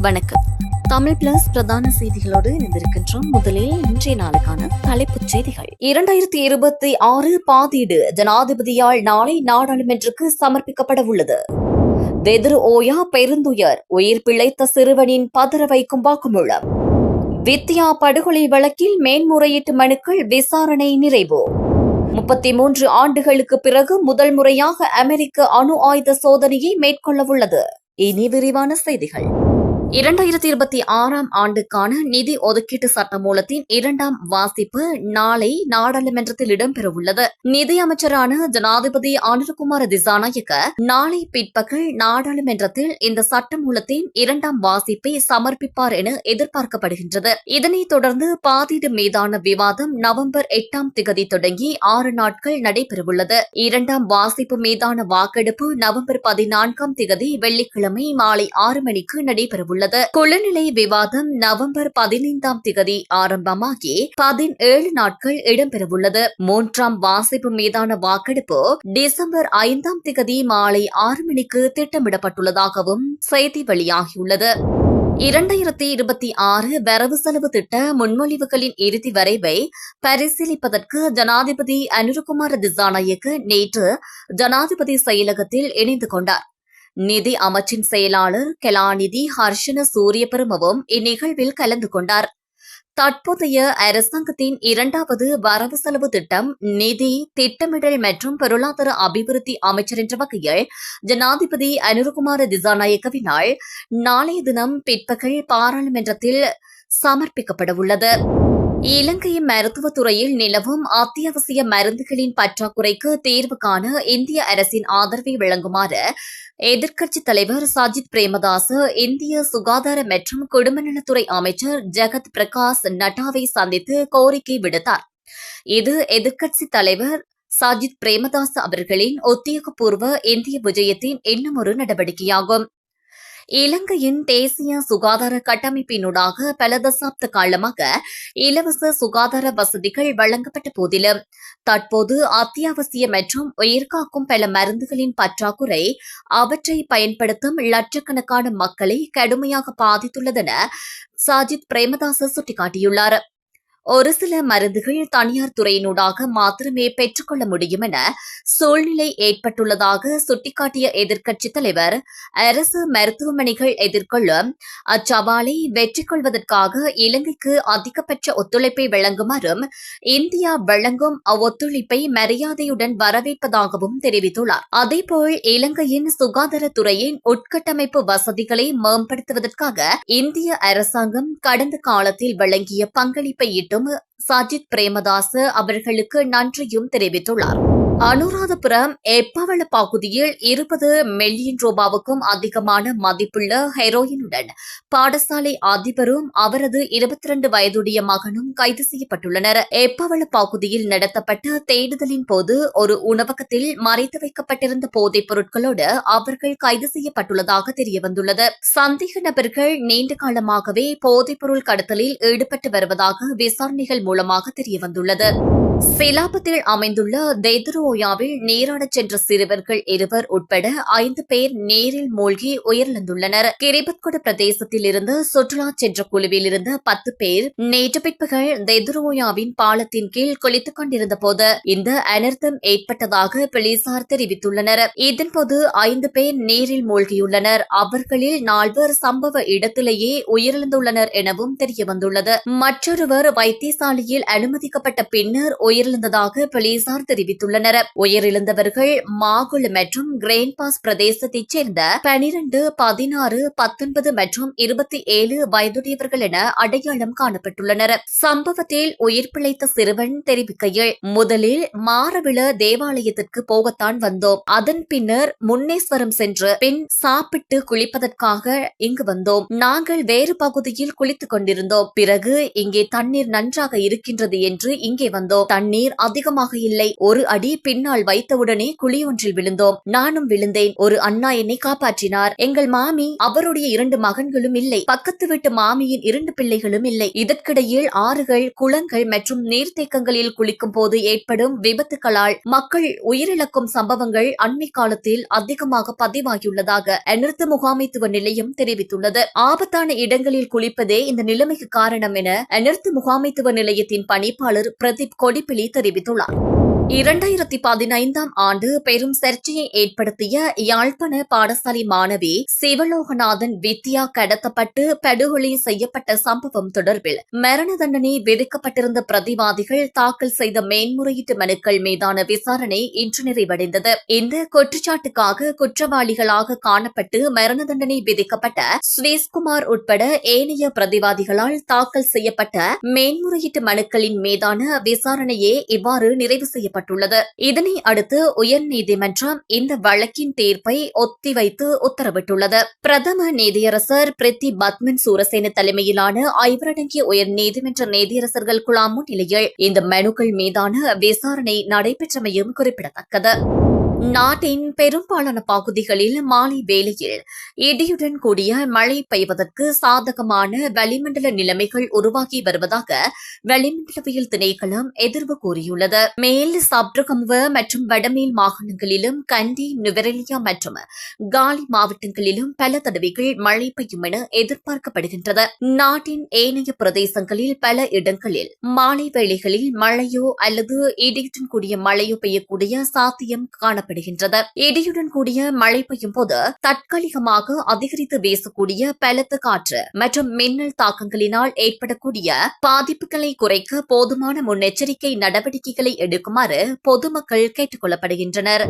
வணக்கம். தமிழ் பிளஸ் பிரதான செய்திகளோடு இணைந்திருக்கின்றோம். முதலில் இன்றைய நாளுக்கான தலைப்புச் செய்திகள். இரண்டாயிரத்தி இருபத்தி ஆறு பாதீடு ஜனாதிபதியால் நாளை நாடாளுமன்றக்கு சமர்ப்பிக்கப்பட உள்ளது. வெதிர் ஓயா பெருந்துயர் உயிர் பிழைத்த சிறுவனின் பதற வைக்கும் வாக்குமூலம் வித்யா படுகொலை வழக்கில் மேன்முறையீட்டு மனுக்கள் விசாரணை நிறைவு. முப்பத்தி மூன்று ஆண்டுகளுக்கு பிறகு முதல் முறையாக அமெரிக்க அணு ஆயுத சோதனையை மேற்கொள்ளவுள்ளது இனி விரிவான செய்திகள். இரண்டாயிரத்தி இருபத்தி ஆறாம் ஆண்டுக்கான நிதி ஒதுக்கீட்டு சட்டமூலத்தின் இரண்டாம் வாசிப்பு நாளை நாடாளுமன்றத்தில் இடம்பெறவுள்ளது. நிதி அமைச்சரான ஜனாதிபதி அனுரகுமார திசாநாயக்க நாளை பிற்பகல் நாடாளுமன்றத்தில் இந்த சட்டமூலத்தின் இரண்டாம் வாசிப்பை சமர்ப்பிப்பார் என எதிர்பார்க்கப்படுகின்றது. இதனைத் தொடர்ந்து பாதீடு மீதான விவாதம் நவம்பர் எட்டாம் திகதி தொடங்கி ஆறு நாட்கள் நடைபெறவுள்ளது. இரண்டாம் வாசிப்பு மீதான வாக்கெடுப்பு நவம்பர் பதினான்காம் திகதி வெள்ளிக்கிழமை மாலை ஆறு மணிக்கு நடைபெறவுள்ளது. குளநிலை விவாதம் நவம்பர் பதினைந்தாம் திகதி ஆரம்பமாகி பதினேழு நாட்கள் இடம்பெறவுள்ளது. மூன்றாம் வாசிப்பு மீதான வாக்கெடுப்பு டிசம்பர் ஐந்தாம் திகதி மாலை ஆறு மணிக்கு திட்டமிடப்பட்டுள்ளதாகவும் செய்தி வெளியாகியுள்ளது. இரண்டாயிரத்தி இருபத்தி ஆறு வரவு செலவு திட்ட முன்மொழிவுகளின் இறுதி வரைவை பரிசீலிப்பதற்கு ஜனாதிபதி அனுரகுமார திசாநாயக்கு நேற்று ஜனாதிபதி செயலகத்தில் இணைந்து கொண்டார். நிதி அமைச்சின் செயலாளர் கலாநிதி ஹர்ஷன சூரியபெருமவும் இந்நிகழ்வில் கலந்து கொண்டார். தற்போதைய அரசாங்கத்தின் இரண்டாவது வரவு செலவு திட்டம் நிதி திட்டமிடல் மற்றும் பொருளாதார அபிவிருத்தி அமைச்சர் என்ற வகையில் ஜனாதிபதி அனுருகுமார திசாநாயக்கவினால் நாளைய தினம் பிற்பகல் பாராளுமன்றத்தில் சமர்ப்பிக்கப்பட உள்ளது இலங்கை மருத்துவத்துறையில் நிலவும் அத்தியாவசிய மருந்துகளின் பற்றாக்குறைக்கு தீர்வு காண இந்திய அரசின் ஆதரவை வழங்குமாறு எதிர்க்கட்சித் தலைவர் சஜித் பிரேமதாஸ் இந்திய சுகாதார மற்றும் குடும்பநலத்துறை அமைச்சர் ஜெகத் பிரகாஷ் நட்டாவை சந்தித்து கோரிக்கை விடுத்தார். இது எதிர்க்கட்சித் தலைவர் சஜித் பிரேமதாஸ் அவர்களின் உத்தியோகபூர்வ இந்திய விஜயத்தின் இன்னுமொரு நடவடிக்கையாகும். இலங்கையின் தேசிய சுகாதார கட்டமைப்பினூடாக பல தசாப்த காலமாக இலவச சுகாதார வசதிகள் வழங்கப்பட்ட போதிலும் தற்போது அத்தியாவசிய மற்றும் உயிர்காக்கும் பல மருந்துகளின் பற்றாக்குறை அவற்றை பயன்படுத்தும் லட்சக்கணக்கான மக்களை கடுமையாக பாதித்துள்ளதென சாஜித் பிரேமதாச சுட்டிக்காட்டியுள்ளார். ஒரு சில மருந்துகள் தனியார் துறையினூடாக மாத்திரமே பெற்றுக்கொள்ள முடியும் என சூழ்நிலை ஏற்பட்டுள்ளதாக சுட்டிக்காட்டிய எதிர்க்கட்சித் தலைவர் அரசு மருத்துவமனைகள் எதிர்கொள்ளும் அச்சவாலை வெற்றி கொள்வதற்காக இலங்கைக்கு அதிகபட்ச ஒத்துழைப்பை வழங்குமாறும் இந்தியா வழங்கும் அவ்வொத்துழைப்பை மரியாதையுடன் வரவேற்பதாகவும் தெரிவித்துள்ளார். அதேபோல் இலங்கையின் சுகாதாரத்துறையின் உட்கட்டமைப்பு வசதிகளை மேம்படுத்துவதற்காக இந்திய அரசாங்கம் கடந்த காலத்தில் வழங்கிய பங்களிப்பை இட்டும் சஜித் பிரேமதாஸ் அவர்களுக்கு நன்றியும் தெரிவித்துள்ளார். அனுராதபுரம் எப்பவள பகுதியில் இருபது மில்லியன் ரூபாவுக்கும் அதிகமான மதிப்புள்ள ஹெரோயினுடன் பாடசாலை அதிபரும் அவரது இருபத்தி இரண்டு வயதுடைய மகனும் கைது செய்யப்பட்டுள்ளனர். எப்பவள பகுதியில் நடத்தப்பட்ட தேடுதலின் போது ஒரு உணவகத்தில் மறைத்து வைக்கப்பட்டிருந்த போதைப் பொருட்களோடு அவர்கள் கைது செய்யப்பட்டுள்ளதாக தெரியவந்துள்ளது. சந்தேக நபர்கள் நீண்ட காலமாகவே போதைப் பொருள் கடத்தலில் ஈடுபட்டு வருவதாக விசாரணைகள் மூலமாக தெரியவந்துள்ளது. சிலாபத்தில் அமைந்துள்ள தெதுரோயாவில் நீராடச் சென்ற சிறுவர்கள் இருவர் உட்பட ஐந்து பேர் நீரில் மூழ்கி உயிரிழந்துள்ளனர். கிரிபத்குடு பிரதேசத்தில் இருந்து சுற்றுலா சென்ற குழுவில் இருந்த பத்து பேர் நேற்று பிற்பகல் தெதுரோயாவின் பாலத்தின் கீழ் குளித்துக் கொண்டிருந்த போது இந்த அனர்த்தம் ஏற்பட்டதாக போலீசார் தெரிவித்துள்ளனர். இதன்போது ஐந்து பேர் நீரில் மூழ்கியுள்ளனர். அவர்களில் நால்வர் சம்பவ இடத்திலேயே உயிரிழந்துள்ளனர் எனவும் தெரியவந்துள்ளது. மற்றொருவர் வைத்தியசாலையில் அனுமதிக்கப்பட்ட பின்னர் உயிரிழந்ததாக போலீசார் தெரிவித்துள்ளனர். உயிரிழந்தவர்கள் மாகுள் மற்றும் கிரேன் பாஸ் பிரதேசத்தைச் சேர்ந்த பனிரண்டு பதினாறு பத்தொன்பது மற்றும் இருபத்தி ஏழு வயதுடையவர்கள் என அடையாளம் காணப்பட்டுள்ளனர். சம்பவத்தில் உயிர் பிழைத்த சிறுவன் தெரிவிக்கையில் முதலில் மாரவிள தேவாலயத்திற்கு போகத்தான் வந்தோம். அதன் பின்னர் முன்னேஸ்வரம் சென்று பின் சாப்பிட்டு குளிப்பதற்காக இங்கு வந்தோம். நாங்கள் வேறு பகுதியில் குளித்துக் கொண்டிருந்தோம். பிறகு இங்கே தண்ணீர் நன்றாக இருக்கின்றது என்று இங்கே வந்தோம். தண்ணீர் அதிகமாக இல்லை. ஒரு அடி பின்னால் வைத்தவுடனே குழியொன்றில் விழுந்தோம். நானும் விழுந்தேன். ஒரு அண்ணா என்னை காப்பாற்றினார். எங்கள் மாமி அவருடைய இரண்டு மகன்களும் இல்லை. பக்கத்து வீட்டு மாமியின் இரண்டு பிள்ளைகளும் இல்லை. இதற்கிடையில் ஆறுகள் குளங்கள் மற்றும் நீர்த்தேக்கங்களில் குளிக்கும் போது ஏற்படும் விபத்துகளால் மக்கள் உயிரிழக்கும் சம்பவங்கள் அண்மை காலத்தில் அதிகமாக பதிவாகியுள்ளதாக அனர்த்த முகாமைத்துவ நிலையம் தெரிவித்துள்ளது. ஆபத்தான இடங்களில் குளிப்பதே இந்த நிலைமைக்கு காரணம் என அனர்த்த முகாமைத்துவ நிலையத்தின் பணிப்பாளர் பிரதீப் கொடிப்பிலி தெரிவித்துள்ளார். இரண்டாயிரத்தி பதினைந்தாம் ஆண்டு பெரும் சர்ச்சையை ஏற்படுத்திய யாழ்ப்பாண பாடசாலை மாணவி சிவலோகநாதன் வித்யா கடத்தப்பட்டு படுகொலை செய்யப்பட்ட சம்பவம் தொடர்பில் மரண தண்டனை விதிக்கப்பட்டிருந்த பிரதிவாதிகள் தாக்கல் செய்த மேன்முறையீட்டு மனுக்கள் மீதான விசாரணை இன்று நிறைவடைந்தது. இந்த குற்றச்சாட்டுக்காக குற்றவாளிகளாக காணப்பட்டு மரண தண்டனை விதிக்கப்பட்ட சுவேஸ்குமார் உட்பட ஏனைய பிரதிவாதிகளால் தாக்கல் செய்யப்பட்ட மேன்முறையீட்டு மனுக்களின் மீதான விசாரணையே இவ்வாறு நிறைவு செய்யப்பட்டுள்ளது இதனை அடுத்து உயர்நீதிமன்றம் இந்த வழக்கின் தீர்ப்பை ஒத்திவைத்து உத்தரவிட்டுள்ளது. பிரதம நீதியரசர் பிரித்தி பத்மன் சூரசேன தலைமையிலான ஐவரடங்கிய உயர்நீதிமன்ற நீதியரசர்கள் குழாம் முன்னிலையில் இந்த மனுக்கள் மீதான விசாரணை நடைபெற்றமையும் குறிப்பிடத்தக்கது. நாட்டின் பெரும்பாலான பகுதிகளில் மாலை வேளையில் இடியுடன் கூடிய மழை பெய்வதற்கு சாதகமான வளிமண்டல நிலைமைகள் உருவாகி வருவதாக வளிமண்டலவியல் திணைக்களம் எதிர்வு கூறியுள்ளது. மேல் சப்ரகமுவ மற்றும் வடமேல் மாகாணங்களிலும் கண்டி நுவரெலியா மற்றும் காலி மாவட்டங்களிலும் பல தடவைகள் மழை பெய்யும் என எதிர்பார்க்கப்படுகின்றது. நாட்டின் ஏனைய பிரதேசங்களில் பல இடங்களில் மாலை வேளைகளில் மழையோ அல்லது இடியுடன் கூடிய மழையோ பெய்யக்கூடிய சாத்தியம் காணப்படும் காணப்படுகின்றது. இடியுடன் கூடிய மழை பெய்யும் போது தற்காலிகமாக அதிகரித்து வீசக்கூடிய பலத்த காற்று மற்றும் மின்னல் தாக்கங்களினால் ஏற்படக்கூடிய பாதிப்புகளை குறைக்க போதுமான முன்னெச்சரிக்கை நடவடிக்கைகளை எடுக்குமாறு பொதுமக்கள் கேட்டுக் கொள்ளப்படுகின்றனர்.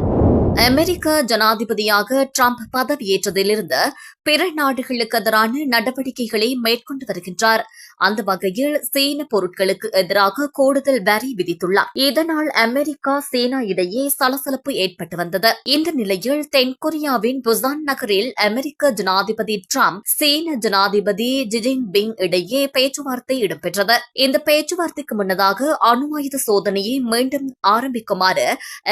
அமெரிக்க ஜனாதிபதியாக டிரம்ப் பதவியேற்றதிலிருந்து பிற நாடுகளுக்கு எதிரான நடவடிக்கைகளை மேற்கொண்டு வருகின்றார். அந்த வகையில் சீன பொருட்களுக்கு எதிராக கூடுதல் வரி விதித்துள்ளார். இதனால் அமெரிக்கா சீனா இடையே சலசலப்பு ஏற்பட்டு வந்தது. இந்த நிலையில் தென்கொரியாவின் புசான் நகரில் அமெரிக்க ஜனாதிபதி ட்ரம்ப் சீன ஜனாதிபதி ஜிஜிங் பிங் இடையே பேச்சுவார்த்தை இடம்பெற்றது. இந்த பேச்சுவார்த்தைக்கு முன்னதாக அணு ஆயுத சோதனையை மீண்டும் ஆரம்பிக்குமாறு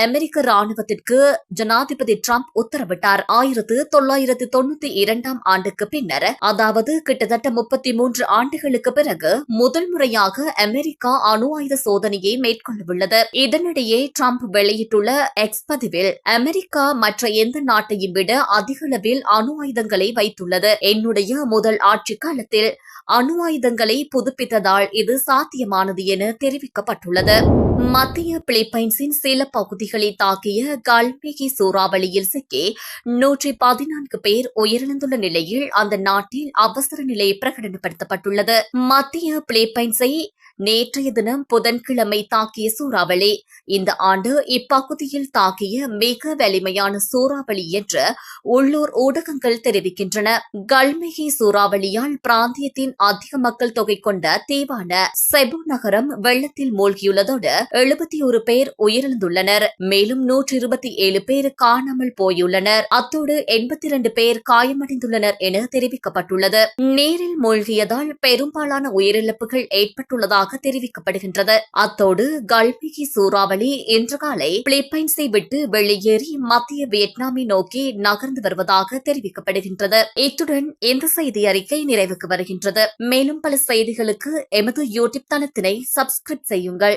அமெரிக்க ராணுவத்திற்கு ஜனாதிபதி ட்ரம்ப் உத்தரவிட்டார். ஆயிரத்து தொள்ளாயிரத்து தொண்ணூத்தி இரண்டாம் ஆண்டுக்கு பின்னர் அதாவது கிட்டத்தட்ட முப்பத்தி மூன்று ஆண்டுகளுக்கு பிறகு முதல் முறையாக அமெரிக்கா அணு ஆயுத சோதனையை மேற்கொள்ளவுள்ளது. இதனிடையே ட்ரம்ப் வெளியிட்டுள்ள எக்ஸ் பதிவில் அமெரிக்கா மற்ற எந்த நாட்டையும் விட அதிக அளவில் அணு ஆயுதங்களை வைத்துள்ளது. என்னுடைய முதல் ஆட்சி காலத்தில் அணு ஆயுதங்களை புதுப்பித்ததால் இது சாத்தியமானது என தெரிவிக்கப்பட்டுள்ளது. மத்திய பிலிப்பைன்ஸின் சில பகுதிகளை தாக்கிய கல்மேகி சூறாவளியில் சிக்கி நூற்றி பதினான்கு பேர் உயிரிழந்துள்ள நிலையில் அந்த நாட்டில் அவசர நிலை பிரகடனப்படுத்தப்பட்டுள்ளது. மத்திய பிலிப்பைன்ஸை நேற்றைய தினம் புதன்கிழமை தாக்கிய சூறாவளி. இந்த ஆண்டு இப்பகுதியில் தாக்கிய மிக வலிமையான சூறாவளி என்று உள்ளூர் ஊடகங்கள் தெரிவிக்கின்றன. கல்மிகி சூறாவளியால் பிராந்தியத்தின் அதிக மக்கள் தொகை கொண்ட தீவான செபு நகரம் வெள்ளத்தில் மூழ்கியுள்ளதோடு எழுபத்தி ஒரு பேர் உயிரிழந்துள்ளனர். மேலும் நூற்றி இருபத்தி ஏழு பேர் காணாமல் போயுள்ளனர். அத்தோடு எண்பத்தி இரண்டு பேர் காயமடைந்துள்ளனர் என தெரிவிக்கப்பட்டுள்ளது. நீரில் மூழ்கியதால் பெரும்பாலான உயிரிழப்புகள் ஏற்பட்டுள்ளதாக தெரிவிக்கப்படுகின்றது. அத்தோடு கல்மிகி சூறாவளி இன்று காலை பிலிப்பைன்ஸை விட்டு வெளியேறி மத்திய வியட்நாமை நோக்கி நகர்ந்து வருவதாக தெரிவிக்கப்படுகின்றது. இத்துடன் இந்த செய்தி அறிக்கை நிறைவுக்கு வருகின்றது. மேலும் பல செய்திகளுக்கு எமது யூடியூப் தளத்தினை சப்ஸ்கிரைப் செய்யுங்கள்.